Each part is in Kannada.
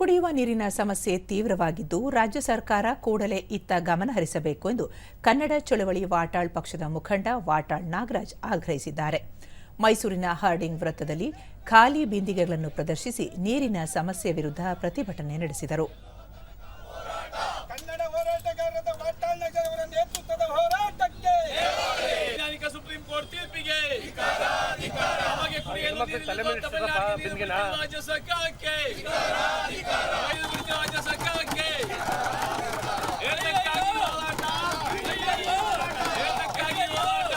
ಕುಡಿಯುವ ನೀರಿನ ಸಮಸ್ಯೆ ತೀವ್ರವಾಗಿದ್ದು, ರಾಜ್ಯ ಸರ್ಕಾರ ಕೂಡಲೇ ಇತ್ತ ಗಮನ ಹರಿಸಬೇಕು ಎಂದು ಕನ್ನಡ ಚಳವಳಿ ವಾಟಾಳ್ ಪಕ್ಷದ ಮುಖಂಡ ವಾಟಾಳ್ ನಾಗರಾಜ್ ಆಗ್ರಹಿಸಿದ್ದಾರೆ. ಮೈಸೂರಿನ ಹಾರ್ಡಿಂಗ್ ವೃತ್ತದಲ್ಲಿ ಖಾಲಿ ಬಿಂದಿಗೆಗಳನ್ನು ಪ್ರದರ್ಶಿಸಿ ನೀರಿನ ಸಮಸ್ಯೆ ವಿರುದ್ಧ ಪ್ರತಿಭಟನೆ ನಡೆಸಿದರು. ನಮಗೆ ತಲೆ ಮೇಲೆ ಬಿಂದಿಗೆನಾ ರಾಜ್ಯ ಸರ್ಕಾರಕ್ಕೆ ಏತಕ್ಕಾಗಿ ಹೋರಾಟ ಏತಕ್ಕಾಗಿ ಹೋರಾಟ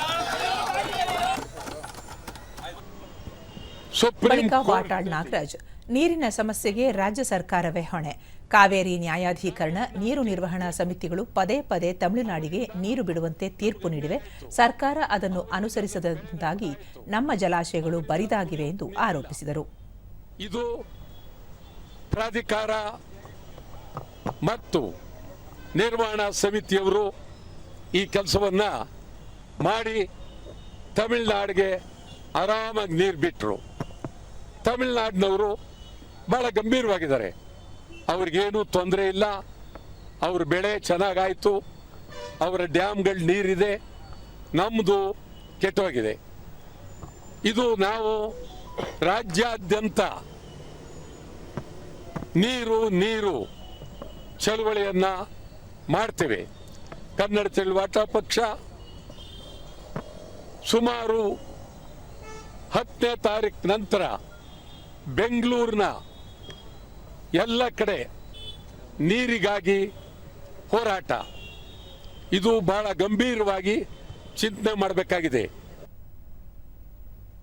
ಸುಪ್ರೀಂ ಬಳಿಕ ವಾಟಾಳ್ ನಾಗರಾಜ್ ನೀರಿನ ಸಮಸ್ಯೆಗೆ ರಾಜ್ಯ ಸರ್ಕಾರವೇ ಹೊಣೆ. ಕಾವೇರಿ ನ್ಯಾಯಾಧೀಕರಣ ನೀರು ನಿರ್ವಹಣಾ ಸಮಿತಿಗಳು ಪದೇ ಪದೇ ತಮಿಳುನಾಡಿಗೆ ನೀರು ಬಿಡುವಂತೆ ತೀರ್ಪು ನೀಡಿವೆ. ಸರ್ಕಾರ ಅದನ್ನು ಅನುಸರಿಸದಂತಾಗಿ ನಮ್ಮ ಜಲಾಶಯಗಳು ಬರಿದಾಗಿವೆ ಎಂದು ಆರೋಪಿಸಿದರು. ಇದು ಪ್ರಾಧಿಕಾರ ಮತ್ತು ನಿರ್ವಹಣಾ ಸಮಿತಿಯವರು ಈ ಕೆಲಸವನ್ನು ಮಾಡಿ ತಮಿಳುನಾಡಿಗೆ ಆರಾಮಾಗಿ ನೀರು ಬಿಟ್ಟರು ತಮಿಳ್ನಾಡಿನವರು ಬಹಳ ಗಂಭೀರವಾಗಿದ್ದಾರೆ. ಅವ್ರಿಗೇನು ತೊಂದರೆ ಇಲ್ಲ. ಅವ್ರ ಬೆಳೆ ಚೆನ್ನಾಗಾಯಿತು. ಅವರ ಡ್ಯಾಮ್ಗಳ ನೀರಿದೆ. ನಮ್ಮದು ಕೆಟ್ಟೋಗಿದೆ. ಇದು ನಾವು ರಾಜ್ಯಾದ್ಯಂತ ನೀರು ನೀರು ಚಳುವಳಿಯನ್ನು ಮಾಡ್ತೇವೆ. ಕನ್ನಡ ಚಳುವಾಟ ಪಕ್ಷ ಸುಮಾರು ಹತ್ತನೇ ತಾರೀಕು ನಂತರ ಬೆಂಗಳೂರಿನ ಎಲ್ಲ ಕಡೆ ನೀರಿಗಾಗಿ ಹೋರಾಟ. ಇದು ಬಹಳ ಗಂಭೀರವಾಗಿ ಚಿಂತನೆ ಮಾಡಬೇಕಾಗಿದೆ.